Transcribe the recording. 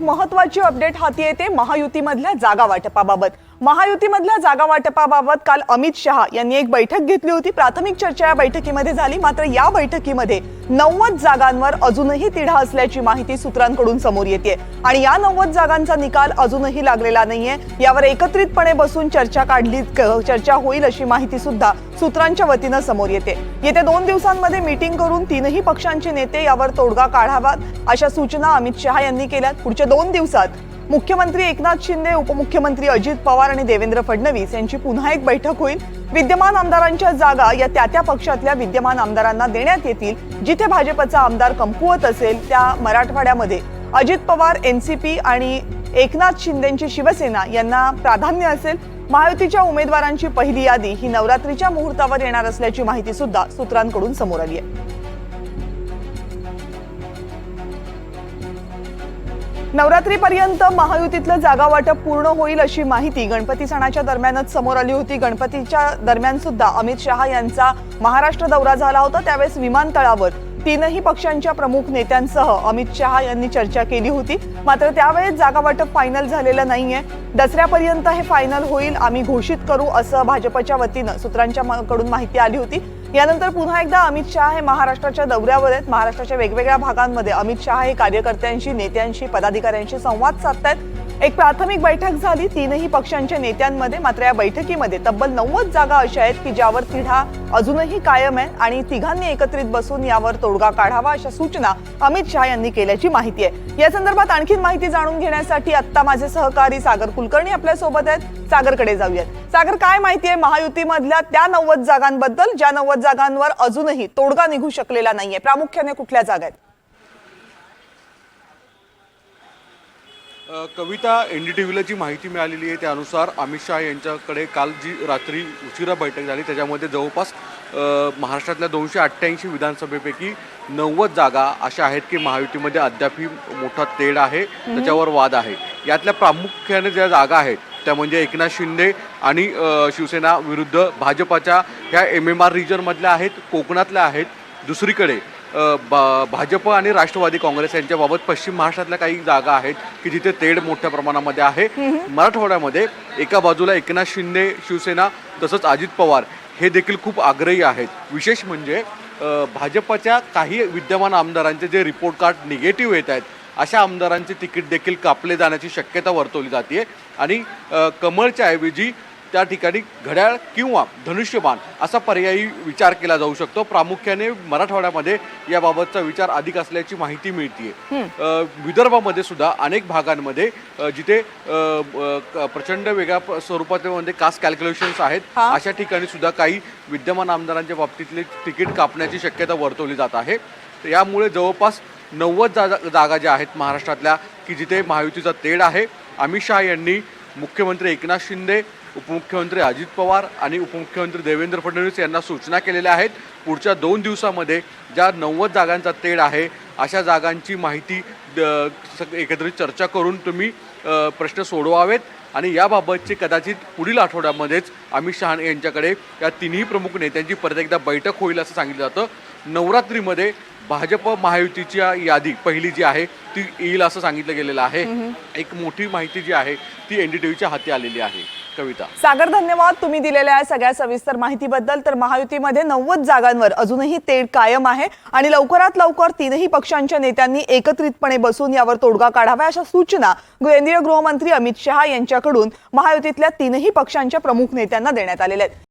महत्वाची अपडेट हाती येते महायुतीमधल्या जागा वाटपाबाबत. महायुतीमधल्या जागा वाटपाबाबत काल अमित शहा यांनी एक बैठक घेतली होती. प्राथमिक चर्चा या बैठकीमध्ये झाली. मात्र या बैठकीमध्ये नव्वद जागांवर अजूनही तिढा असल्याची माहिती सूत्रांकडून समोर येते आणि या नव्वद जागांचा निकाल अजूनही लागलेला नाहीये. यावर एकत्रितपणे बसून चर्चा काढली चर्चा होईल अशी माहिती सुद्धा सूत्रांच्या वतीनं समोर येते. येत्या दोन दिवसांमध्ये मीटिंग करून तीनही पक्षांचे नेते यावर तोडगा काढावात अशा सूचना अमित शहा यांनी केल्यात. पुढच्या दोन दिवसात मुख्यमंत्री एकनाथ शिंदे उपमुख्यमंत्री अजित पवार आणि देवेंद्र फडणवीस यांची पुन्हा एक बैठक होईल. विद्यमान आमदारांच्या जागा या त्या त्या पक्षातल्या विद्यमान आमदारांना देण्यात येतील. जिथे भाजपचा आमदार कमकुवत असेल त्या मराठवाड्यामध्ये. अजित पवार एनसीपी आणि एकनाथ शिंदेची शिवसेना यांना प्राधान्य असेल. महायुतीच्या उमेदवारांची पहिली यादी ही नवरात्रीच्या मुहूर्तावर येणार असल्याची माहिती सुद्धा सूत्रांकडून समोर आली आहे. नवरात्रीपर्यंत महायुतीतलं जागा वाटप पूर्ण होईल अशी माहिती गणपती सणाच्या दरम्यानच समोर आली होती. गणपतीच्या दरम्यान सुद्धा अमित शहा यांचा महाराष्ट्र दौरा झाला होता. त्यावेळेस विमानतळावर तीनही पक्षांच्या प्रमुख नेत्यांसह अमित शहा यांनी चर्चा केली होती. मात्र त्यावेळेस जागा वाटप फायनल झालेलं नाहीये. दसऱ्यापर्यंत हे फायनल होईल आम्ही घोषित करू असं भाजपच्या वतीनं सूत्रांच्या कडून माहिती आली होती. यानंतर पुन्हा एकदा अमित शहा हे महाराष्ट्राच्या दौऱ्यावर आहेत. महाराष्ट्राच्या वेगवेगळ्या भागांमध्ये अमित शहा हे कार्यकर्त्यांशी नेत्यांशी पदाधिकाऱ्यांशी संवाद साधतायत. एक प्राथमिक बैठक झाली. तीनही पक्षांच्या नेत्यांमध्ये मात्र या बैठकीमध्ये तब्बल नव्वद जागा अशा आहेत की ज्यावर तिढा अजूनही कायम आहे आणि तिघांनी एकत्रित बसून यावर तोडगा काढावा अशा सूचना अमित शहा यांनी केल्याची माहिती आहे. या संदर्भात आणखीन माहिती जाणून घेण्यासाठी आता माझे सहकारी सागर कुलकर्णी आपल्यासोबत आहेत. सागरकडे जाऊयात. सागर काय माहिती आहे महायुतीमधल्या त्या नव्वद जागांबद्दल? ज्या नव्वद जागांवर अजूनही तोडगा निघू शकलेला नाहीये. प्रामुख्याने कुठल्या जागा आहेत? कविता एन डी टी व्हीला जी माहिती मिळालेली आहे त्यानुसार अमित शहा यांच्याकडे काल जी रात्री उशिरा बैठक झाली त्याच्यामध्ये जवळपास महाराष्ट्रातल्या दोनशे अठ्ठ्याऐंशी विधानसभेपैकी नव्वद जागा अशा आहेत की महायुतीमध्ये अद्यापही मोठा तेढ आहे त्याच्यावर वाद आहे. यातल्या प्रामुख्याने ज्या जागा आहेत त्या म्हणजे एकनाथ शिंदे आणि शिवसेना विरुद्ध भाजपाच्या ह्या एम एम आर रिजनमधल्या आहेत कोकणातल्या आहेत दुसरीकडे बा- भाजप आणि राष्ट्रवादी काँग्रेस यांच्याबाबत पश्चिम महाराष्ट्रातल्या काही जागा आहेत की जिथे तेढ मोठ्या प्रमाणामध्ये आहे. मराठवाड्यामध्ये एका बाजूला एकनाथ शिंदे शिवसेना तसंच अजित पवार हे देखील खूप आग्रही आहेत. विशेष म्हणजे भाजपच्या काही विद्यमान आमदारांचे जे रिपोर्ट कार्ड निगेटिव्ह येत आहेत अशा आमदारांचे तिकीट देखील कापले जाण्याची शक्यता वर्तवली जाते आणि कमळच्या ऐवजी त्या ठिकाणी घड्याळ किंवा धनुष्यबाण असा पर्यायी विचार केला जाऊ शकतो. प्रामुख्याने मराठवाड्यामध्ये याबाबतचा विचार अधिक असल्याची माहिती मिळते विदर्भामध्ये सुद्धा अनेक भागांमध्ये जिथे प्रचंड वेगळ्या स्वरूपामध्ये कास्ट कॅल्क्युलेशन्स आहेत. अशा ठिकाणी सुद्धा काही विद्यमान आमदारांच्या बाबतीतले तिकीट कापण्याची शक्यता वर्तवली जात आहे. यामुळे जवळपास नव्वद जागा जागा ज्या आहेत महाराष्ट्रातल्या की जिथे महायुतीचा तेढ आहे. अमित शहा यांनी मुख्यमंत्री एकनाथ शिंदे उपमुख्यमंत्री अजित पवार आणि उपमुख्यमंत्री देवेंद्र फडणवीस यांना सूचना केलेल्या आहेत पुढच्या दोन दिवसामध्ये ज्या नव्वद जागांचा तेढ आहे अशा जागांची माहिती द- सग- एकत्रित चर्चा करून तुम्ही प्रश्न सोडवावेत आणि याबाबतचे कदाचित पुढील आठवड्यामध्येच अमित शहा यांच्याकडे या तिन्ही प्रमुख नेत्यांची परत एकदा बैठक होईल असं सांगितलं जातं. नवरात्रीमध्ये भाजप महायुतीची यादी पहिली जी आहे ती येईल असं सांगितलं गेलेलं आहे. एक मोठी माहिती जी आहे ती एन डी टी व्हीच्या हाती आलेली आहे. कविता. सागर धन्यवाद तुम्ही दिलेल्या सगळ्या सविस्तर माहितीबद्दल. तर महायुतीमध्ये नव्वद जागांवर अजूनही तेढ कायम आहे आणि लवकरात लवकर तीनही पक्षांच्या नेत्यांनी एकत्रितपणे बसून यावर तोडगा काढावा अशा सूचना केंद्रीय गृहमंत्री अमित शहा यांच्याकडून महायुतीतल्या तीनही पक्षांच्या प्रमुख नेत्यांना देण्यात आलेल्या आहेत.